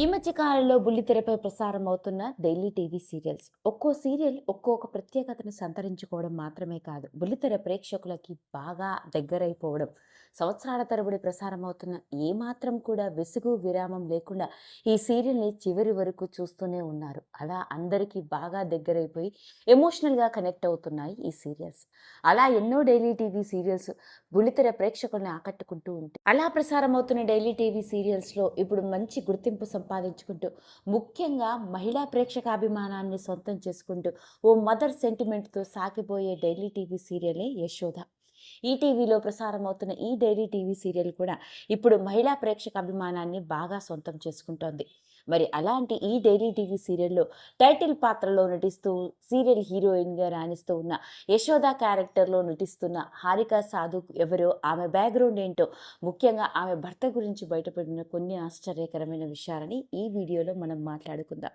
ఈ మధ్య కాలంలో బుల్లితెరపై ప్రసారం అవుతున్న డైలీ టీవీ సీరియల్స్. ఒక్కో సీరియల్ ఒక్కొక్క ప్రత్యేకతను సంతరించుకోవడం మాత్రమే కాదు బుల్లితెర ప్రేక్షకులకి బాగా దగ్గరైపోవడం. సంవత్సరాల తరబడి ప్రసారం అవుతున్న ఏమాత్రం కూడా విసుగు విరామం లేకుండా ఈ సీరియల్ని చివరి వరకు చూస్తూనే ఉన్నారు. అలా అందరికీ బాగా దగ్గరైపోయి ఎమోషనల్గా కనెక్ట్ అవుతున్నాయి ఈ సీరియల్స్. అలా ఎన్నో డైలీ టీవీ సీరియల్స్ బుల్లితెర ప్రేక్షకుల్ని ఆకట్టుకుంటూ ఉంటాయి. అలా ప్రసారం అవుతున్న డైలీ టీవీ సీరియల్స్లో ఇప్పుడు మంచి గుర్తింపు సంపాదించుకుంటూ ముఖ్యంగా మహిళా ప్రేక్షకాభిమానాన్ని సొంతం చేసుకుంటూ ఓ మదర్ సెంటిమెంట్తో సాగిపోయే డైలీ టీవీ సీరియలే యశోద. ఈ టీవీలో ప్రసారం అవుతున్న ఈ డైలీ టీవీ సీరియల్ కూడా ఇప్పుడు మహిళా ప్రేక్షక అభిమానాన్ని బాగా సొంతం చేసుకుంటోంది. మరి అలాంటి ఈ డైలీ టీవీ సీరియల్లో టైటిల్ పాత్రలో నటిస్తూ సీరియల్ హీరోయిన్గా రాణిస్తూ ఉన్న యశోద క్యారెక్టర్లో నటిస్తున్న హారిక సాధు ఎవరో ఆమె బ్యాక్గ్రౌండ్ ఏంటో ముఖ్యంగా ఆమె భర్త గురించి బయటపడిన కొన్ని ఆశ్చర్యకరమైన విషయాలని ఈ వీడియోలో మనం మాట్లాడుకుందాం.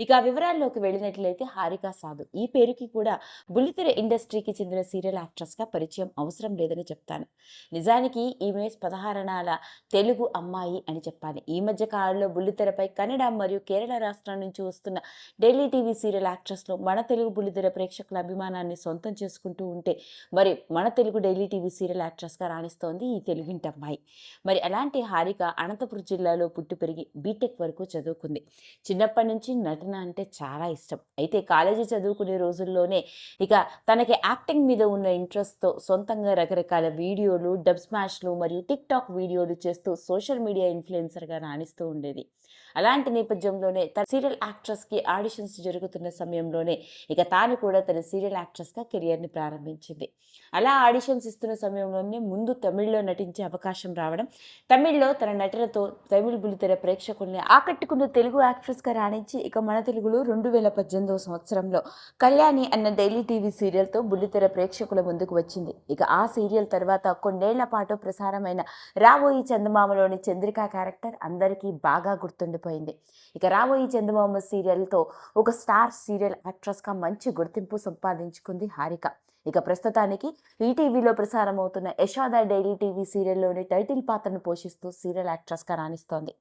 ఇక వివరాల్లోకి వెళ్ళినట్లయితే హారిక సాధు ఈ పేరుకి కూడా బుల్లితెర ఇండస్ట్రీకి చెందిన సీరియల్ యాక్ట్రెస్గా పరిచయం అవసరం అవసరం లేదని చెప్తాను. నిజానికి ఈమె పదహారణాల తెలుగు అమ్మాయి అని చెప్పాలి. ఈ మధ్య కాలంలో బుల్లితెరపై కన్నడ మరియు కేరళ రాష్ట్రం నుంచి వస్తున్న డైలీ టీవీ సీరియల్ యాక్ట్రెస్లో మన తెలుగు బుల్లితెర ప్రేక్షకుల అభిమానాన్ని సొంతం చేసుకుంటూ ఉంటే మరి మన తెలుగు డైలీ టీవీ సీరియల్ యాక్ట్రెస్గా రాణిస్తోంది ఈ తెలుగింటి అమ్మాయి. మరి అలాంటి హారిక అనంతపురం జిల్లాలో పుట్టి పెరిగి బీటెక్ వరకు చదువుకుంది. చిన్నప్పటి నుంచి నటన అంటే చాలా ఇష్టం. అయితే కాలేజీ చదువుకునే రోజుల్లోనే ఇక తనకి యాక్టింగ్ మీద ఉన్న ఇంట్రెస్ట్తో సొంతంగా రకరకాల వీడియోలు డబ్ స్మాష్లు మరియు టిక్ టాక్ వీడియోలు చేస్తూ సోషల్ మీడియా ఇన్ఫ్లుయెన్సర్గా రాణిస్తూ ఉండేది. అలాంటి నేపథ్యంలోనే తన సీరియల్ యాక్ట్రెస్కి ఆడిషన్స్ జరుగుతున్న సమయంలోనే ఇక తాను కూడా తన సీరియల్ యాక్ట్రెస్గా కెరియర్ని ప్రారంభించింది. అలా ఆడిషన్స్ ఇస్తున్న సమయంలోనే ముందు తమిళ్ళో నటించే అవకాశం రావడం తమిళ్ళో తన నటనతో తమిళ్ బుల్లితెర ప్రేక్షకుల్ని ఆకట్టుకున్న తెలుగు యాక్ట్రెస్గా రాణించి ఇక మన తెలుగులో రెండు వేల పద్దెనిమిదవ సంవత్సరంలో కళ్యాణి అన్న డైలీ టీవీ సీరియల్తో బుల్లితెర ప్రేక్షకుల ముందుకు వచ్చింది. ఇక ఆ సీరియల్ తర్వాత కొన్నేళ్ళ పాటు ప్రసారమైన రాబోయి చందమామలోని చంద్రిక క్యారెక్టర్ అందరికీ బాగా గుర్తుండిపోయింది. ఇక రాబోయి చందమామ సీరియల్తో ఒక స్టార్ సీరియల్ యాక్ట్రెస్గా మంచి గుర్తింపు సంపాదించుకుంది హారిక. ఇక ప్రస్తుతానికి ఈటీవీలో ప్రసారం అవుతున్న యశోద డైలీ టీవీ సీరియల్లోని టైటిల్ పాత్రను పోషిస్తూ సీరియల్ యాక్ట్రెస్గా రాణిస్తోంది.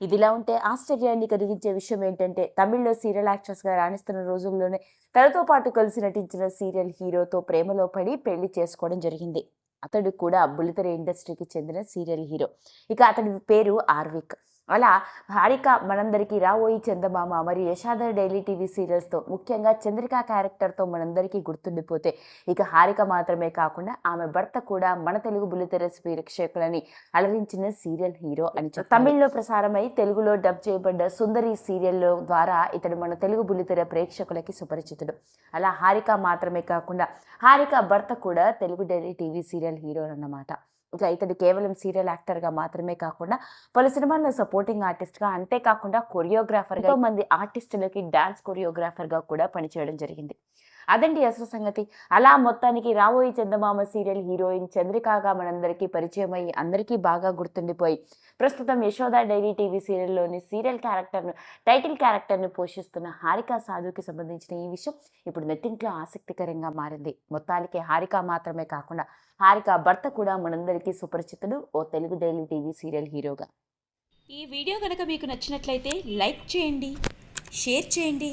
ఇదిలా ఉంటే ఆశ్చర్యాన్ని కలిగించే విషయం ఏంటంటే తమిళ్ళో సీరియల్ యాక్ట్రెస్గా రాణిస్తున్న రోజుల్లోనే తనతో పాటు కలిసి నటించిన సీరియల్ హీరోతో ప్రేమలో పడి పెళ్ళి చేసుకోవడం జరిగింది. అతడు కూడా బుల్లితెర ఇండస్ట్రీకి చెందిన సీరియల్ హీరో. ఇక అతడి పేరు ఆర్విక్. అలా హారిక మనందరికీ రావోయి చందమామ మరియు యశాదర్ డైలీ టీవీ సీరియల్స్తో ముఖ్యంగా చంద్రిక క్యారెక్టర్తో మనందరికీ గుర్తుండిపోతే ఇక హారిక మాత్రమే కాకుండా ఆమె భర్త కూడా మన తెలుగు బుల్లితెరస్ ప్రేక్షకులని అలరించిన సీరియల్ హీరో అని తమిళ్ళో ప్రసారమై తెలుగులో డబ్ చేయబడ్డ సుందరి సీరియల్లో ద్వారా ఇతడు మన తెలుగు బుల్లితెర ప్రేక్షకులకి సుపరిచితుడు. అలా హారిక మాత్రమే కాకుండా హారిక భర్త కూడా Telugu daily TV serial hero అన్నమాట. ఇక ఇతడు కేవలం సీరియల్ యాక్టర్గా మాత్రమే కాకుండా పలు సినిమాల్లో సపోర్టింగ్ ఆర్టిస్ట్గా అంతేకాకుండా కొరియోగ్రాఫర్గా మంది ఆర్టిస్టులకి డాన్స్ కొరియోగ్రాఫర్గా కూడా పనిచేయడం జరిగింది. అదండి అసలు సంగతి. అలా మొత్తానికి రాబోయే చందమామ సీరియల్ హీరోయిన్ చంద్రికగా మనందరికీ పరిచయం అయ్యి అందరికీ బాగా గుర్తుండిపోయి ప్రస్తుతం యశోద డైలీ టీవీ సీరియల్లోని సీరియల్ క్యారెక్టర్ను టైటిల్ క్యారెక్టర్ను పోషిస్తున్న హారిక సాధుకి సంబంధించిన ఈ విషయం ఇప్పుడు నెట్టింట్లో ఆసక్తికరంగా మారింది. మొత్తానికి హారిక మాత్రమే కాకుండా హారిక భర్త కూడా మనందరికీ సుపరిచితుడు ఓ తెలుగు డైలీ టీవీ సీరియల్ హీరోగా. ఈ వీడియో కనుక మీకు నచ్చినట్లయితే లైక్ చేయండి షేర్ చేయండి.